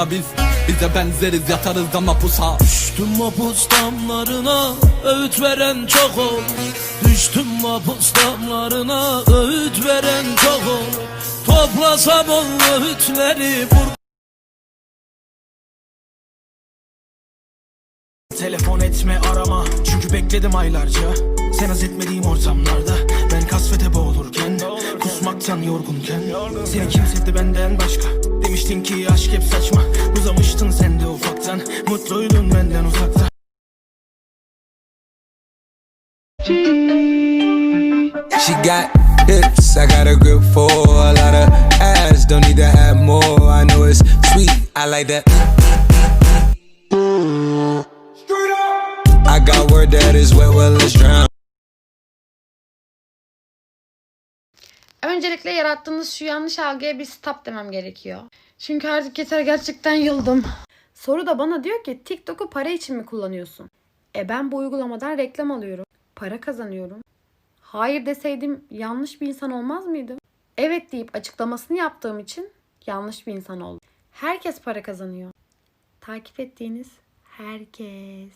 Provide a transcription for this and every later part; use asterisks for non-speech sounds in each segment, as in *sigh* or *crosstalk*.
Biz bize benzeriz yatarız da mapusa Düştüm mapus damlarına öğüt veren çok ol. Düştüm mapus damlarına öğüt veren çok ol. Toplasam o öğütleri vur Telefon etme arama. Çünkü bekledim aylarca. Sen haz etmediğim ortamlarda. Ben kasvete boğulurken Kusmaktan yorgunken. Seni kim sevdi benden başka Demiştin ki aşk hep saçma Uzamıştın sen de ufaktan Mutluydun benden uzakta She got hips, I got a grip for a lot of ass. Don't need to have more. I know it's sweet, I like that. I got word that is wet, well, let's drown. Öncelikle yarattığınız şu yanlış algıya bir stop demem gerekiyor. Çünkü artık yeter gerçekten yıldım. Soru da bana diyor ki TikTok'u para için mi kullanıyorsun? E ben bu uygulamadan reklam alıyorum. Para kazanıyorum. Hayır deseydim yanlış bir insan olmaz mıydım? Evet deyip açıklamasını yaptığım için yanlış bir insan oldum. Herkes para kazanıyor. Takip ettiğiniz herkes.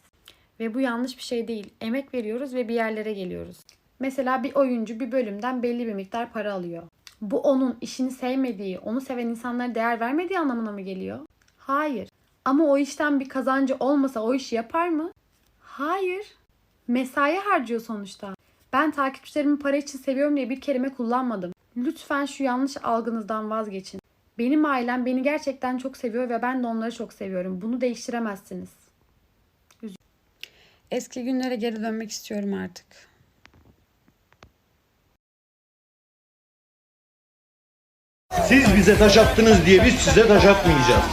Ve bu yanlış bir şey değil. Emek veriyoruz ve bir yerlere geliyoruz. Mesela bir oyuncu bir bölümden belli bir miktar para alıyor. Bu onun işini sevmediği, onu seven insanlara değer vermediği anlamına mı geliyor? Hayır. Ama o işten bir kazancı olmasa o işi yapar mı? Hayır. Mesai harcıyor sonuçta. Ben takipçilerimi para için seviyorum diye bir kelime kullanmadım. Lütfen şu yanlış algınızdan vazgeçin. Benim ailem beni gerçekten çok seviyor ve ben de onları çok seviyorum. Bunu değiştiremezsiniz. Eski günlere geri dönmek istiyorum artık. Siz bize taş attınız diye biz size taş atmayacağız.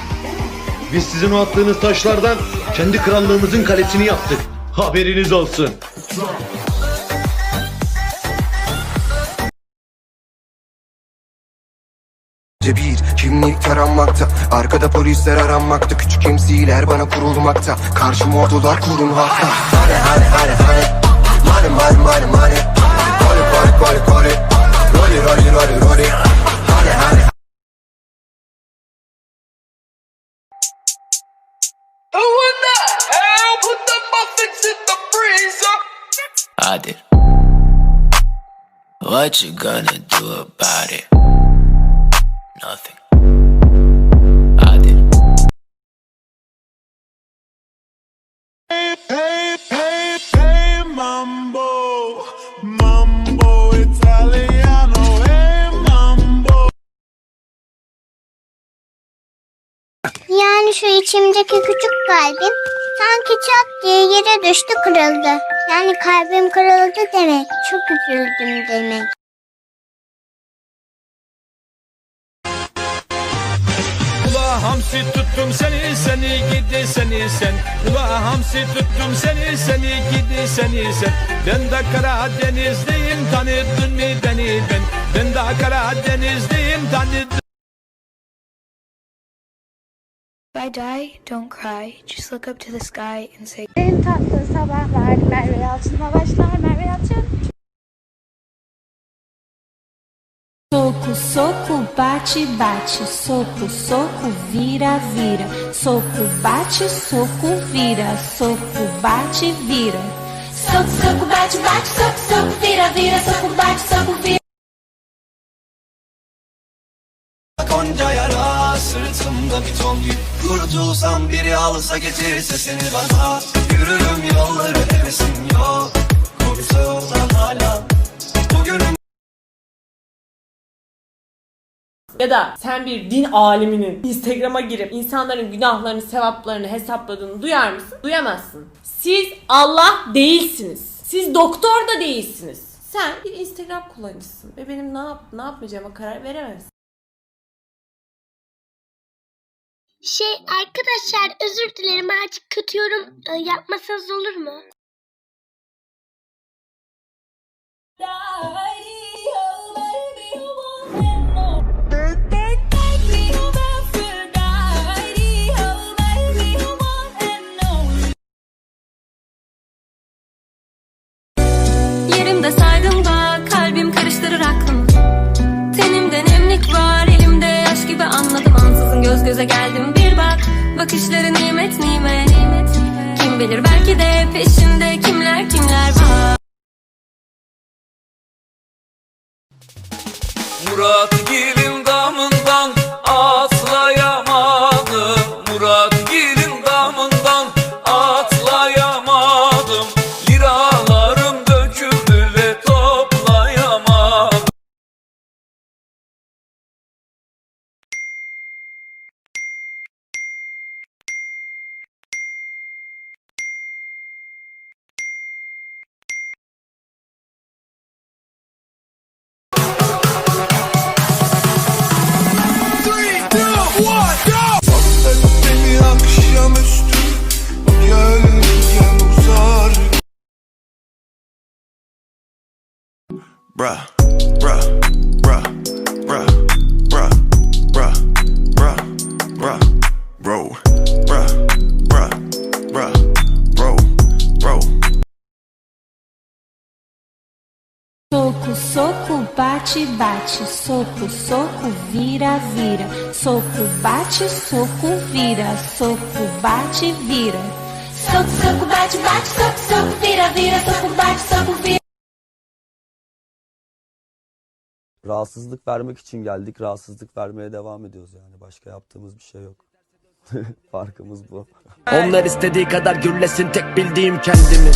Biz sizin o attığınız taşlardan kendi krallığımızın kalesini yaptık. Haberiniz olsun. bir kimlik taranmakta. Arkada polisler aranmakta. Küçük emsiler bana kurulmakta. Karşım ordular kurulmakta Hane hane hane hane Mane mane mane mane Kole kole kole kole Roli roli roli roli in the hell, put the muffins in the freezer. I did. What you gonna do about it? Nothing. Yani şu içimdeki küçük kalbim sanki çat diye yere düştü kırıldı. Yani kalbim kırıldı demek. Çok üzüldüm demek. Ula hamsi tuttum seni seni gidi seni sen Ula hamsi tuttum seni seni gidi seni sen Ben de Karadenizliyim tanıdın mı beni ben Ben de Karadenizliyim tanıdın If I die, don't cry. Just look up to the sky and say, En tatlı sabahlar Merve Yalçın'la başlar Merve Yalçın. Soco, soco, bate, bate, soco, soco, vira, vira, soco, bate, soco, vira, soco, bate, vira. Soco, soco, bate, bate, soco, soco, vira, vira, soco, bate, soco, vira. Sırtımda bir ton yük Kurtulsam biri alsa getirse seni bana Yürürüm yolları hevesim yok Korkusundan hala Bugünüm Ya da sen bir din aliminin Instagram'a girip insanların günahlarını, sevaplarını hesapladığını duyar mısın? Duyamazsın. Siz Allah değilsiniz. Siz doktor da değilsiniz. Sen bir Instagram kullanıcısın ve benim ne yap ne yapmayacağıma karar veremezsin. Şey arkadaşlar özür dilerim artık kötü e, yapmasanız olur mu? Bakışları nimet nimet. Kim bilir belki de peşinde kimler kimler var. Murat Gil'in Bruh, bruh, bruh, bruh, bruh, bruh, bruh, bruh, bro, bruh, bruh, bruh, bro, bro. Soco, soco, bate, bate, soco, soco, vira, vira, soco, bate, soco, vira, soco, bate, vira. Soco, soco, bate, bate, soco, soco, vira, vira, soco, bate, soco, vira. Rahatsızlık vermek için geldik. Rahatsızlık vermeye devam ediyoruz yani. Başka yaptığımız bir şey yok. Farkımız bu. Onlar istediği kadar gürlesin tek bildiğim kendimi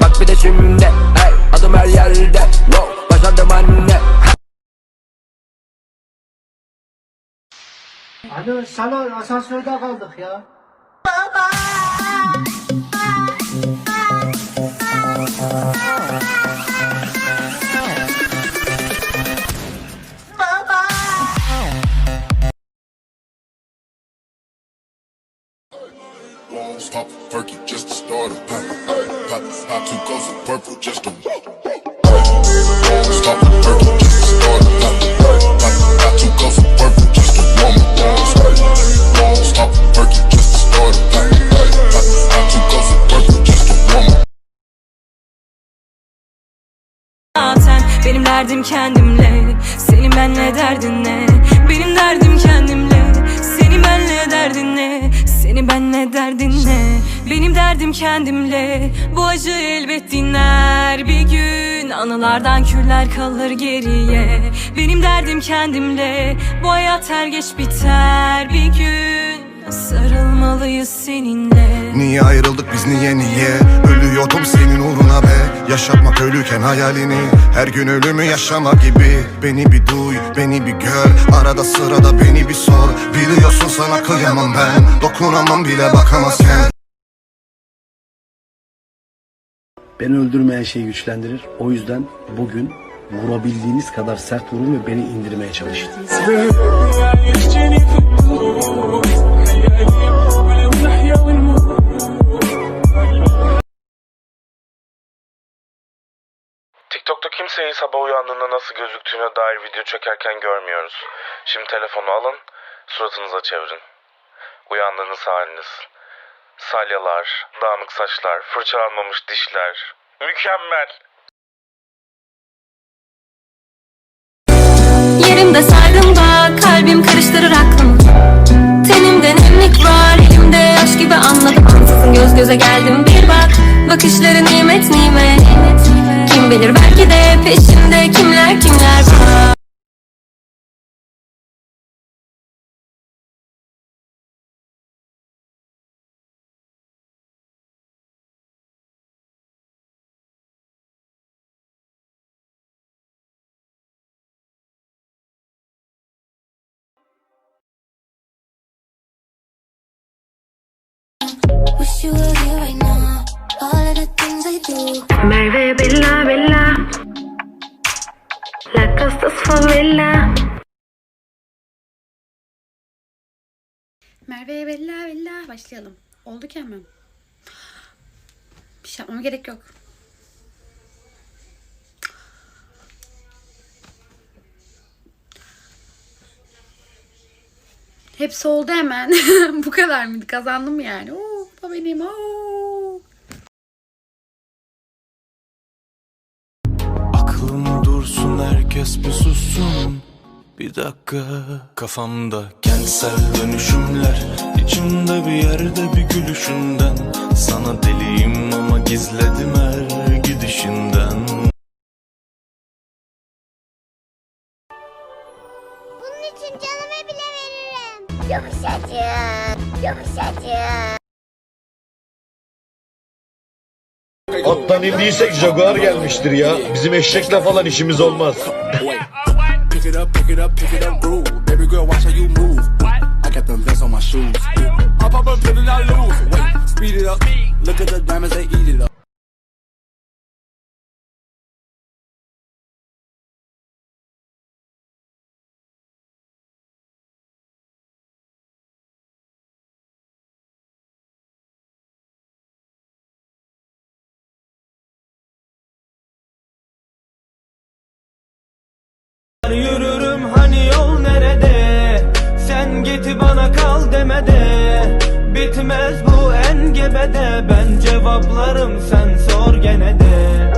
Bak bir de şimdi hey, adım her yerde wow, Başardım anne Alo salon asansörde kaldık ya. Won't derdim kendimle. Senin benle derdin ne? Benim derdim kendimle. Senin benle derdin ne? Senin benle derdin ne? Benim derdim kendimle. Bu acı elbet dinler. Bir gün Anılardan küller kalır geriye. Benim derdim kendimle. Bu hayat her geç biter. Bir gün Sarılmalıyız seninle. Niye ayrıldık biz niye niye? Ölüyordum senin uğruna. be Yaşatmak ölüken hayalini Her gün ölümü yaşama gibi. Beni bir duy beni bir gör. Arada sırada beni bir sor. Biliyorsun sana kıyamam ben. Dokunamam bile bakamazken. Beni öldürmeyen şey güçlendirir. O yüzden bugün vurabildiğiniz kadar sert vurun ve beni indirmeye çalışın kimseyi sabah uyandığında nasıl gözüktüğüne dair video çekerken görmüyoruz. Şimdi telefonu alın, suratınıza çevirin. Uyandığınız haliniz. Salyalar, dağınık saçlar, fırçalanmamış dişler. Mükemmel. Yerimde saydım bak kalbim karıştırır aklımı Tenimde nemlik var elimde yaş gibi anladım göz göze geldim bir bak Bakışları nimet nimet Kim bilir. Belki de peşinde kimler kimler Merve Bella Bella La Costas Favela Merve Bella Bella başlayalım. Oldu ki hemen. Bir şey yapmama gerek yok. Hepsi oldu hemen. *laughs* Bu kadar mıydı? Kazandım yani. Oo, benim. Oo. Dakika Kafamda kentsel dönüşümler içimde bir yerde bir gülüşünden Sana deliyim ama gizledim her gidişinden Bunun için canımı bile veririm. Yumuşacık, yumuşacık. Attan indiysek Jaguar gelmiştir ya. Bizim eşekle falan işimiz olmaz. Pick it up, pick it up, pick it up, groove. Baby girl, watch how you move. I got them vests on my shoes. I Pop up and put it out loose. Wait, speed it up. Look at the diamonds, they eat it up. Yürürüm hani yol nerede? Sen git bana kal demede. Bitmez bu engebede. Ben cevaplarım sen sor gene de